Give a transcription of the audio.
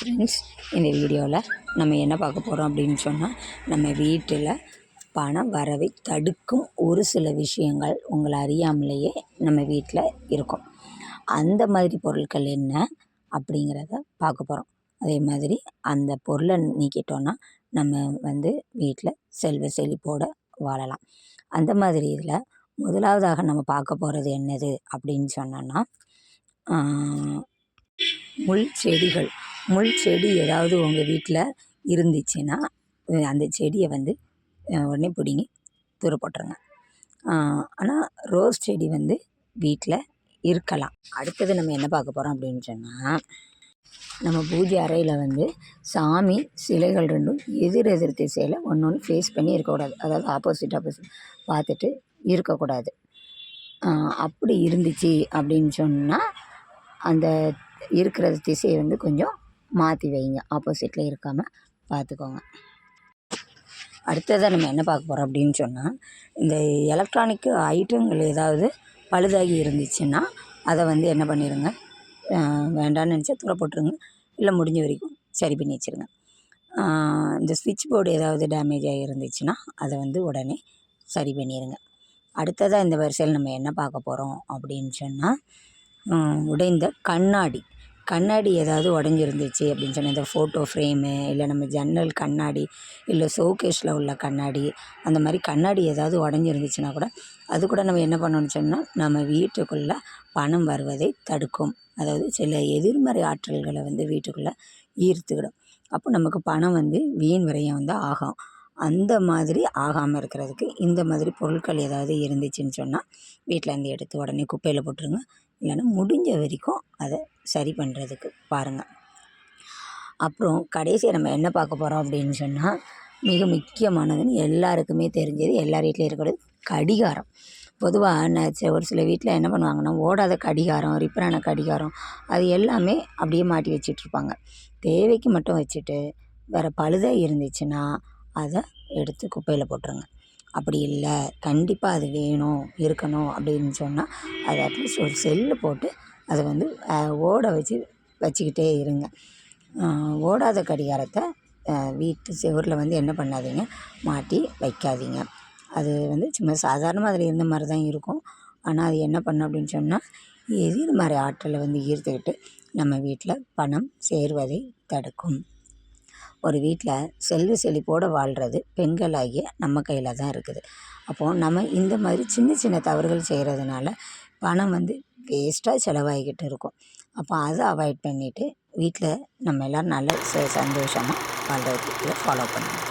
Friends இந்த வீடியோவில் நம்ம என்ன பார்க்க போகிறோம் அப்படின்னு சொன்னால் நம்ம வீட்டில் பண வரவை தடுக்கும் ஒரு சில விஷயங்கள் உங்களை அறியாமலேயே நம்ம வீட்டில் இருக்கும். அந்த மாதிரி பொருட்கள் என்ன அப்படிங்கிறத பார்க்க போகிறோம் அதே மாதிரி அந்த பொருளை நீக்கிட்டோன்னா நம்ம வந்து வீட்டில் செல்வ செழிப்போடு வாழலாம். அந்த மாதிரி இதில் முதலாவதாக நம்ம பார்க்க போகிறது என்னது அப்படின்னு சொன்னோன்னா முள் செடிகள். முள் செடி ஏதாவது உங்கள் வீட்டில் இருந்துச்சுன்னா அந்த செடியை வந்து உடனே பிடுங்கி தூர போட்டுருங்க. ஆனால் ரோஸ் செடி வந்து வீட்டில் இருக்கலாம். அடுத்தது நம்ம என்ன பார்க்க போகிறோம் அப்படின்னு சொன்னால் நம்ம பூஜை அறையில் வந்து சாமி சிலைகள் ரெண்டும் எதிர் எதிர் திசையில் ஒன்று ஒன்று ஃபேஸ் பண்ணி இருக்கக்கூடாது அதாவது ஆப்போசிட் ஆப்போசிட் பார்த்துட்டு இருக்கக்கூடாது அப்படி இருந்துச்சு அப்படின்னு சொன்னால் அந்த இருக்கிற திசையை வந்து கொஞ்சம் மாற்றி வைங்க. ஆப்போசிட்டில் இருக்காமல் பார்த்துக்கோங்க அடுத்ததாக நம்ம என்ன பார்க்க போகிறோம் அப்படின்னு சொன்னால் இந்த எலக்ட்ரானிக் ஐட்டங்கள் ஏதாவது பழுதாகி இருந்துச்சுன்னா அதை வந்து என்ன பண்ணிடுங்க வேண்டான்னு வேண்டாம்னு நினச்சா தூர போட்டுருங்க. இல்லை முடிஞ்ச வரைக்கும் சரி பண்ணி வச்சுருங்க. இந்த ஸ்விட்ச் போர்டு ஏதாவது டேமேஜ் ஆகி இருந்துச்சுன்னா அதை வந்து உடனே சரி பண்ணிடுங்க அடுத்ததாக இந்த வரிசையில் நம்ம என்ன பார்க்க போகிறோம் அப்படின்னு சொன்னால் உடைந்த கண்ணாடி. கண்ணாடி ஏதாவது உடஞ்சிருந்துச்சு அப்படின்னு சொன்னால் இந்த ஃபோட்டோ ஃப்ரேமு இல்லை நம்ம ஜன்னல் கண்ணாடி இல்லை ஷோகேஸில் உள்ள கண்ணாடி அந்த மாதிரி கண்ணாடி ஏதாவது உடஞ்சிருந்துச்சின்னா கூட அது கூட நம்ம என்ன பண்ணணும்னு சொன்னால் நம்ம வீட்டுக்குள்ளே பணம் வருவதை தடுக்கும். அதாவது சில எதிர்மறை ஆற்றல்களை வந்து வீட்டுக்குள்ளே ஈர்த்துக்கிடும். அப்போ நமக்கு பணம் வந்து வீண் விரயம் வந்து ஆகும். அந்த மாதிரி ஆகாமல் இருக்கிறதுக்கு இந்த மாதிரி பொருட்கள் ஏதாவது இருந்துச்சுன்னு சொன்னால் வீட்டிலேருந்து எடுத்து உடனே குப்பையில் போட்டுருங்க. இல்லைன்னா முடிஞ்ச வரைக்கும் அதை சரி பண்ணுறதுக்கு பாருங்கள் அப்புறம் கடைசியாக நம்ம என்ன பார்க்க போகிறோம் அப்படின்னு சொன்னால் மிக முக்கியமானதுன்னு எல்லாருக்குமே தெரிஞ்சது எல்லார் வீட்லேயும் இருக்கிறது கடிகாரம். பொதுவாக நான் ஒரு சில வீட்டில் என்ன பண்ணுவாங்கன்னா ஓடாத கடிகாரம் ரிப்பரான கடிகாரம் அது எல்லாமே அப்படியே மாட்டி வச்சிட்டு இருப்பாங்க. தேவைக்கு மட்டும் வச்சுட்டு வேறு பழுதாக இருந்துச்சுன்னா அதை எடுத்து குப்பையில் போட்டுருங்க. அப்படி இல்லை கண்டிப்பாக அது வேணும் இருக்கணும் அப்படின்னு சொன்னால் அதை அட்லீஸ்ட் ஒரு செல்லு போட்டு அதை வந்து ஓட வச்சு வச்சுக்கிட்டே இருங்க. ஓடாத கடிகாரத்தை வீட்டு செவரில் வந்து என்ன பண்ணாதீங்க? மாட்டி வைக்காதீங்க. அது வந்து சும்மா சாதாரணமாக அதில் இருந்த மாதிரி தான் இருக்கும். ஆனால் அது என்ன பண்ணும் அப்படின்னு சொன்னால் எதிர்மறை ஆற்றலை வந்து ஈர்த்துக்கிட்டு நம்ம வீட்டில் பணம் சேர்வதை தடுக்கும். ஒரு வீட்டில் செல்வ செழிப்போடு வாழ்கிறது பெண்களாகிய நம்ம கையில் தான் இருக்குது. அப்போது நம்ம இந்த மாதிரி சின்ன சின்ன தவறுகள் செய்கிறதுனால பணம் வந்து வேஸ்ட்டாக செலவாகிக்கிட்டு இருக்கும். அப்போ அதை அவாய்ட் பண்ணிவிட்டு வீட்டில் நம்ம எல்லோரும் நல்ல ச- சந்தோஷமாக வாழ்கிறதுக்கு ஃபாலோ பண்ணணும்.